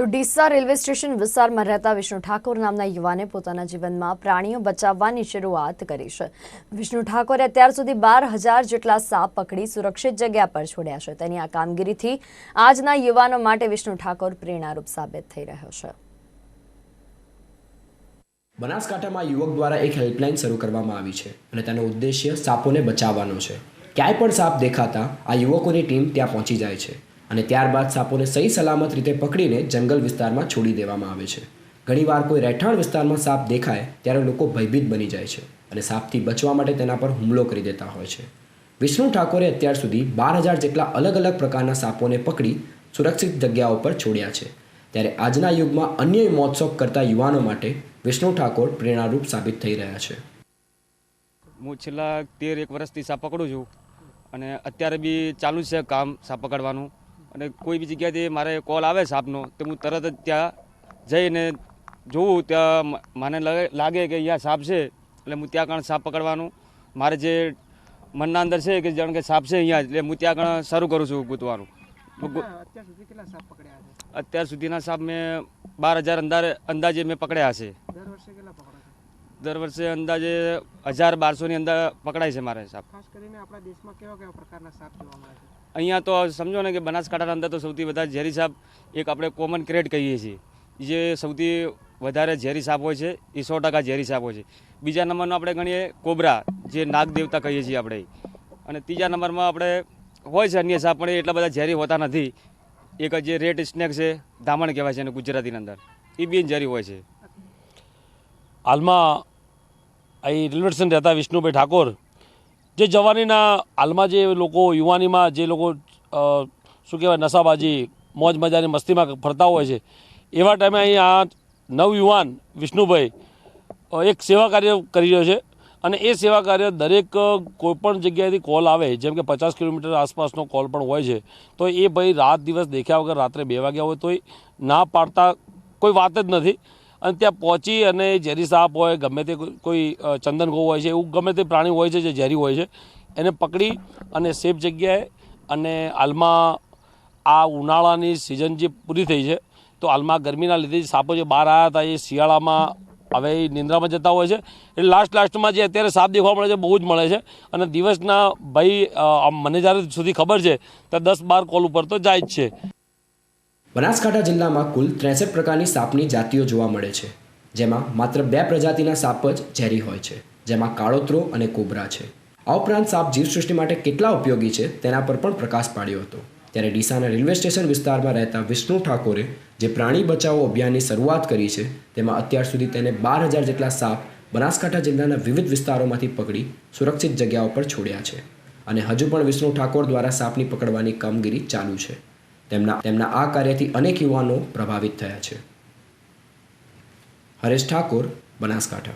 તો Deesa railway station વિસ્તારમાં રહેતા વિષ્ણુ ઠાકોર નામના યુવાને પોતાના જીવનમાં પ્રાણીઓ બચાવવાની શરૂઆત કરી છે. વિષ્ણુ ઠાકોરે અત્યાર સુધી બાર જેટલા સાપ પકડી સુરક્ષિત જગ્યા પર છોડ્યા છે. તેની આ કામગીરીથી આજના યુવાનો માટે વિષ્ણુ ઠાકોર પ્રેરણારૂપ સાબિત થઈ રહ્યો છે. બનાસકાંઠામાં યુવક દ્વારા એક હેલ્પલાઇન શરૂ કરવામાં આવી છે અને તેનો ઉદ્દેશ્ય સાપોને બચાવવાનો છે. ક્યાંય પણ સાપ દેખાતા આ યુવકોની ટીમ ત્યાં પહોંચી જાય છે. અને ત્યારબાદ સાપોને સહી સલામત રીતે પકડીને જંગલ વિસ્તારમાં છોડી દેવામાં આવે છે. ઘણીવાર કોઈ રહેઠાણ વિસ્તારમાં સાપ દેખાય ત્યારે લોકો ભયભીત બની જાય છે અને સાપથી બચવા માટે તેના પર હુમલો કરી દેતા હોય છે. વિષ્ણુ ઠાકોરે અત્યાર સુધી બાર હજાર જેટલા અલગ અલગ પ્રકારના સાપોને પકડી સુરક્ષિત જગ્યાઓ પર છોડ્યા છે. ત્યારે આજના યુગમાં અન્ય મહોત્સવ કરતા યુવાનો માટે વિષ્ણુ ઠાકોર પ્રેરણારૂપ સાબિત થઈ રહ્યા છે. હું છેલ્લા તેર એક વર્ષથી સાપ પકડું છું અને અત્યારે બી ચાલુ છે કામ સાપ પકડવાનું. અને કોઈ બી જગ્યાથી મારે કોલ આવે સાપનો તો હું તરત જ ત્યાં જઈને જોઉં ત્યાં મને લાગે કે અહીંયા સાપ છે એટલે હું ત્યાં કણ સાપ પકડવાનું મારે જે મનના અંદર છે કે જાણ કે સાપ છે અહીંયા એટલે હું ત્યાં કણ શરૂ કરું છું ગૂંતવાનું અત્યાર સુધીના સાપ મેં બાર હજાર અંદાજે અંદાજે મેં પકડ્યા છે દર વર્ષે કેટલા પકડો છો? દર વર્ષે અંદાજે હજાર બારસોની અંદર પકડાય છે મારે સાપ. ખાસ કરીને આપણા દેશમાં કેવા કેવા પ્રકારના સાપ જોવા મળે છે? અહીંયા તો સમજો ને કે બનાસકાંઠાના અંદર તો સૌથી વધારે ઝેરી સાપ એક આપણે કોમન ક્રેડ કહીએ છીએ. જે સૌથી વધારે ઝેરી સાપ હોય છે, એ સો ટકા ઝેરી સાપ હોય છે. બીજા નંબરનો આપણે ગણીએ કોબરા, જે નાગ દેવતા કહીએ છીએ આપણે. અને ત્રીજા નંબરમાં આપણે હોય છે અન્ય સાપ, પણ એટલા બધા ઝેરી હોતા નથી. એક જે રેડ સ્નેક છે, ધામણ કહેવાય છે એને ગુજરાતીની અંદર. એ બી ઝેરી હોય છે. હાલમાં અહીં રેલવે સ્ટેશન રહેતા વિષ્ણુભાઈ ઠાકોર જે જવાનીના હાલમાં જે લોકો યુવાનીમાં જે લોકો શું કહેવાય, નશાબાજી, મોજ મજાની મસ્તીમાં ફરતા હોય છે, એવા ટાઈમે અહીં આ નવયુવાન વિષ્ણુભાઈ એક સેવા કાર્ય કરી રહ્યો છે અને એ સેવા કાર્ય દરેક કોઈપણ જગ્યાએથી કોલ આવે, જેમ કે પચાસ કિલોમીટર આસપાસનો કોલ પણ હોય છે, તો એ ભાઈ રાત દિવસ દેખ્યા વગર રાત્રે બે વાગ્યા હોય તોય ના પાડતા કોઈ વાત જ નથી. અને ત્યાં પહોંચી અને ઝેરી સાપ હોય, ગમે તે કોઈ- ચંદન ગો હોય છે, એવું ગમે તે પ્રાણી હોય છે જે ઝેરી હોય છે, એને પકડી અને સેફ જગ્યાએ અને હાલમાં આ ઉનાળાની સિઝન જે પૂરી થઈ છે, તો હાલમાં ગરમીના લીધે સાપો જે બહાર આવ્યા હતા એ શિયાળામાં હવે એ નિંદ્રામાં જતા હોય છે. એટલે લાસ્ટ લાસ્ટમાં જે અત્યારે સાપ દેખવા મળે છે, બહુ જ મળે છે. અને દિવસના ભાઈ મને જ્યારે સુધી ખબર છે ત્યાં દસ બાર કોલ ઉપર તો જાય જ છે. બનાસકાંઠા જિલ્લામાં કુલ ત્રેસઠ પ્રકારની સાપની જાતિઓ જોવા મળે છે, જેમાં માત્ર બે પ્રજાતિના સાપ જ ઝેરી હોય છે, જેમાં કાળોતરો અને કોબરા છે. આ ઉપરાંત સાપ જીવસૃષ્ટિ માટે કેટલા ઉપયોગી છે તેના પર પણ પ્રકાશ પાડ્યો હતો. ત્યારે ડીસાના રેલવે સ્ટેશન વિસ્તારમાં રહેતા વિષ્ણુ ઠાકોરે જે પ્રાણી બચાવો અભિયાનની શરૂઆત કરી છે, તેમાં અત્યાર સુધી તેને બાર હજાર જેટલા સાપ બનાસકાંઠા જિલ્લાના વિવિધ વિસ્તારોમાંથી પકડી સુરક્ષિત જગ્યાઓ પર છોડ્યા છે. અને હજુ પણ વિષ્ણુ ઠાકોર દ્વારા સાપની પકડવાની કામગીરી ચાલુ છે. તેમના તેમના આ કાર્યથી અનેક યુવાનો પ્રભાવિત થયા છે. હરેશ ઠાકોર બનાસકાંઠા.